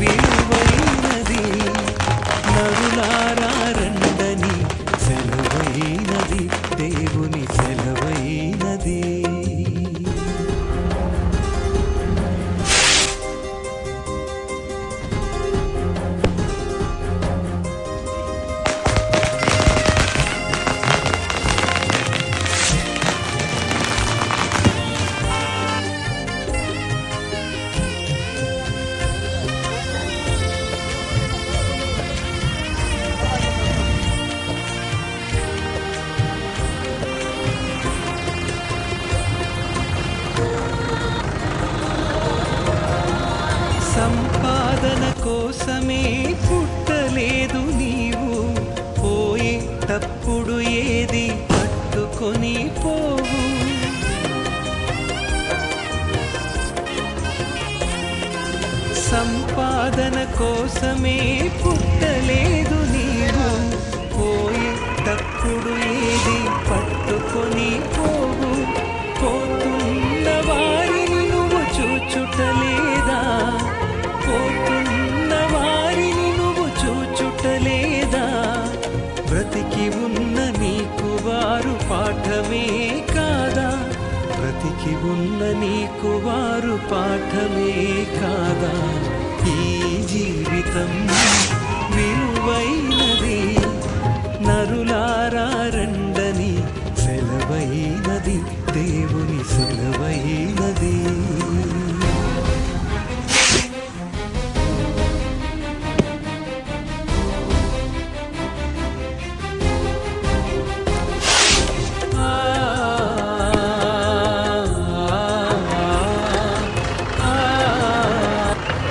വീഴുവൈ നദി നരുളാരാ సంపాదన కోసమే పుట్టలేదు నీవు. పోయి తప్పుడు ఏది పట్టుకొని పోవు. సంపాదన కోసమే పుట్టలేదు బ్రతికి ఉన్న నీకు వారు పాఠమే కాదా? ఈ జీవితం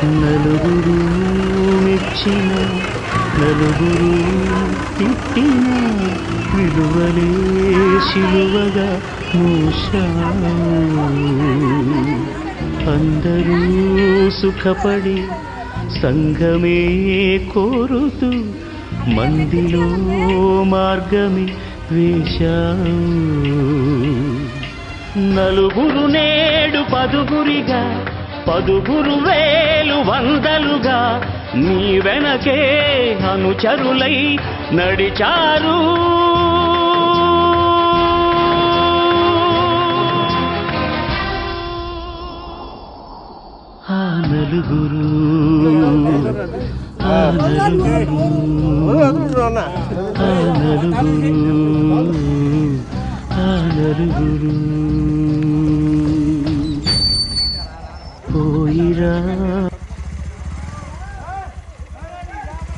నలుగురు మెచ్చిన నలుగురు తిట్టిన విలువలే సిలువగా మూశావు అందరూ సుఖపడి సంఘమే కోరుతూ మందిలో మార్గమే వేశావు నలుగురు నేడు పదుగురిగా పదుగురు వేలు వందలుగా నీ వెనకే అనుచరులై నడిచారు. ఆ నలుగురు ఆ నలుగురు ఆ నలుగురు ఆ నలుగురు. 人。